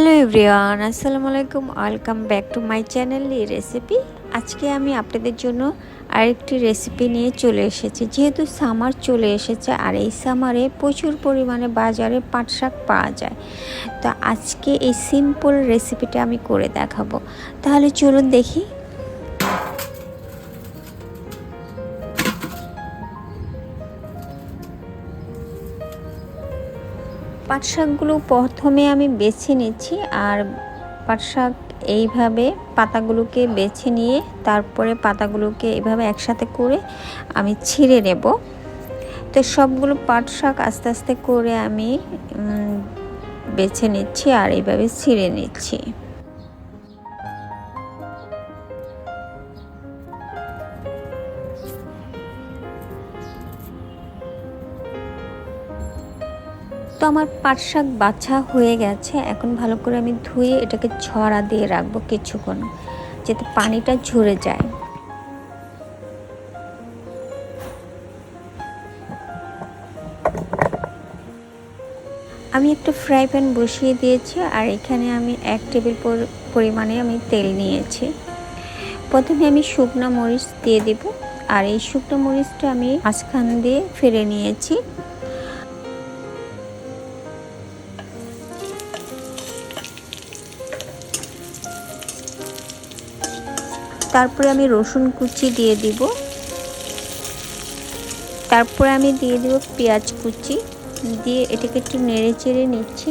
Hello everyone আসসালামু আলাইকুম welcome back to my channel recipe আজকে আমি আপনাদের জন্য আরেকটি রেসিপি নিয়ে চলে এসেছি। যেহেতু সামার চলে এসেছে আর এই সামারে প্রচুর পরিমাণে বাজারে পাট শাক পাওয়া যায়। তো আজকে এই সিম্পল রেসিপিটা আমি করে দেখাবো। তাহলে চলুন দেখি পাট শাকগুলো প্রথমে আমি বেছে নিচ্ছি আর পাট শাক এইভাবে পাতাগুলোকে বেছে নিয়ে তারপরে পাতাগুলোকে এইভাবে একসাথে করে আমি ছিঁড়ে নেব। তো সবগুলো পাট শাক আস্তে আস্তে করে আমি বেছে নিচ্ছি আর এইভাবে ছিঁড়ে নিচ্ছি। তো আমার পাট শাক বাছা হয়ে গেছে। এখন ভালো করে আমি ধুয়ে এটাকে ছড়া দিয়ে রাখব কিছুক্ষণ, যাতে পানিটা ঝরে যায়। আমি একটা ফ্রাই প্যান বসিয়ে দিয়েছি আর এখানে আমি এক টেবিল পরিমাণে আমি তেল নিয়েছি। প্রথমে আমি শুকনো মরিচ দিয়ে দেব আর এই শুকনো মরিচটা আমি মাঝখান দিয়ে ফেলে নিয়েছি। তারপরে আমি রসুন কুচি দিয়ে দিব। তারপরে আমি দিয়ে দিব পেঁয়াজ কুচি। দিয়ে এটাকে একটু নেড়ে চেড়ে নিচ্ছি।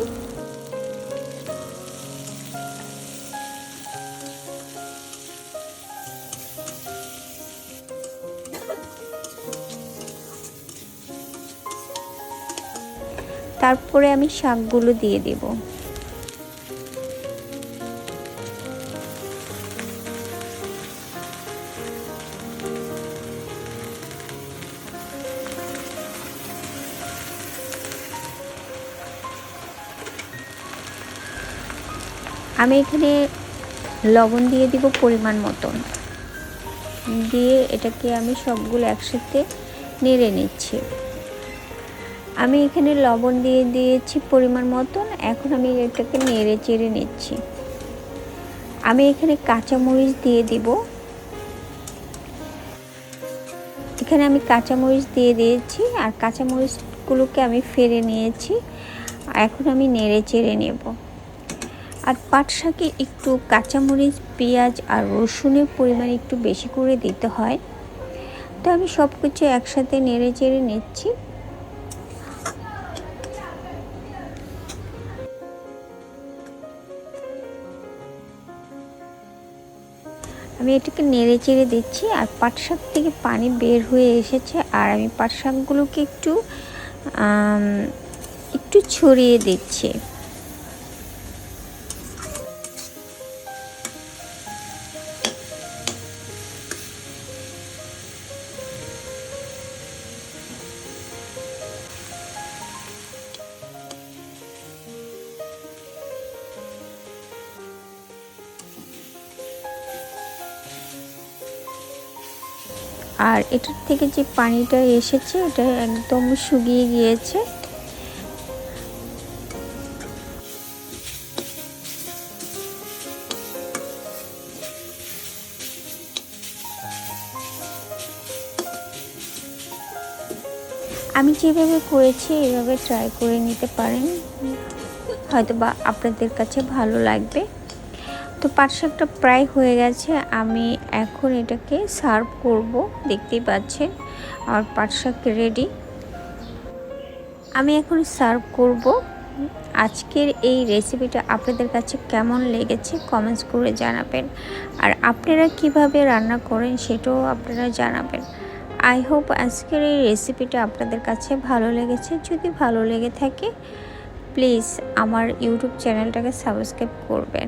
তারপরে আমি শাকগুলো দিয়ে দেবো। আমি এখানে লবণ দিয়ে দিব পরিমাণ মতন। দিয়ে এটাকে আমি সবগুলো একসাথে নেড়ে নিচ্ছি। আমি এখানে লবণ দিয়ে দিয়েছি পরিমাণ মতন, এখন আমি এটাকে নেড়ে চেড়ে নিচ্ছি। আমি এখানে কাঁচামরিচ দিয়ে দিব। এখানে আমি কাঁচামরিচ দিয়ে দিয়েছি আর কাঁচামরিচগুলোকে আমি ফেরে নিয়েছি। এখন আমি নেড়ে চেড়ে নেব। আর পাট শাকে একটু কাঁচামরিচ, পেঁয়াজ আর রসুনের পরিমাণ একটু বেশি করে দিতে হয়। তো আমি সব কিছু একসাথে নেড়ে চেড়ে নিচ্ছি। আমি এটাকে নেড়ে চেড়ে দিচ্ছি আর পাট শাক থেকে পানি বের হয়ে এসেছে আর আমি পাট শাকগুলোকে একটু একটু ছড়িয়ে দিচ্ছি। আর এটার থেকে যে পানিটা এসেছে এটা একদম শুকিয়ে গিয়েছে। আমি যেভাবে করেছি, এভাবে ট্রাই করে নিতে পারেন। হয়তো বা আপনাদের কাছে ভালো লাগবে। তো পাট শাকটা প্রায় হয়ে গেছে, আমি এখন এটাকে সার্ভ করব, দেখতেই পাচ্ছেন আর পাট শাক রেডি আমি এখন সার্ভ করব, আজকের এই রেসিপিটা আপনাদের কাছে কেমন লেগেছে কমেন্টস করে জানাবেন। আর আপনারা কীভাবে রান্না করেন সেটাও আপনারা জানাবেন। আই হোপ আজকের এই রেসিপিটা আপনাদের কাছে ভালো লেগেছে। যদি ভালো লেগে থাকে প্লিজ আমার ইউটিউব চ্যানেলটাকে সাবস্ক্রাইব করবেন।